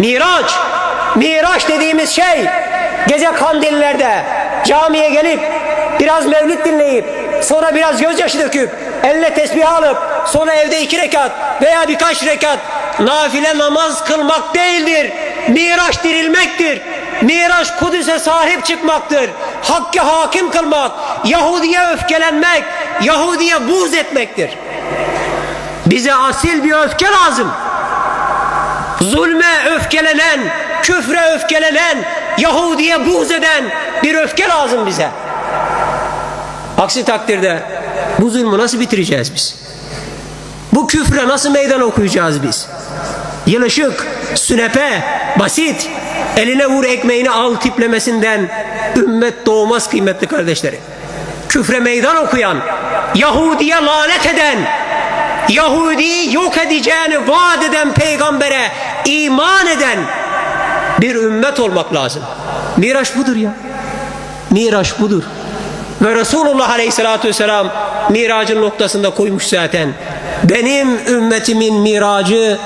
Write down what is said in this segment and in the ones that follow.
Miraç, Miraç dediğimiz şey gece kandillerde camiye gelip biraz mevlüt dinleyip sonra biraz gözyaşı döküp eline tesbih alıp sonra evde iki rekat veya birkaç rekat nafile namaz kılmak değildir. Miraç dirilmektir. Miraç Kudüs'e sahip çıkmaktır. Hakkı hakim kılmak, Yahudi'ye öfkelenmek, Yahudi'ye buğz etmektir. Bize asil bir öfke lazım zulme öfkelenen, küfre öfkelenen, Yahudi'ye buğz eden bir öfke lazım bize. Aksi takdirde bu zulmü nasıl bitireceğiz biz? Bu küfre nasıl meydan okuyacağız biz? Yılışık, sünepe, basit, eline vur ekmeğini al tiplemesinden ümmet doğmaz kıymetli kardeşlerim. Küfre meydan okuyan, Yahudi'ye lanet eden, Yahudi'yi yok edeceğini vaat eden peygambere iman eden bir ümmet olmak lazım. Miraç budur ya. Miraç budur. Ve Resulullah Aleyhisselatü Vesselam miracın noktasında koymuş zaten. Benim ümmetimin miracı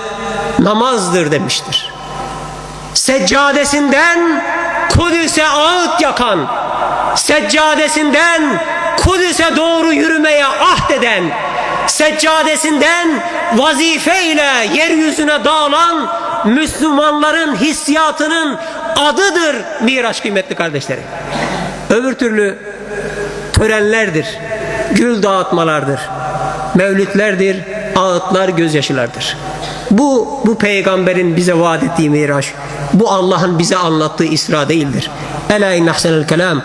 namazdır demiştir. Seccadesinden Kudüs'e ağıt yakan, seccadesinden Kudüs'e doğru yürümeye ahdeden, seccadesinden vazifeyle yeryüzüne dağılan Müslümanların hissiyatının adıdır Miraç kıymetli kardeşlerim. Öbür türlü törenlerdir, gül dağıtmalardır, mevlütlerdir, ağıtlar, gözyaşılardır. Bu, bu peygamberin bize vaat ettiği miraç, bu Allah'ın bize anlattığı İsra değildir. Ela innahsenel kelam.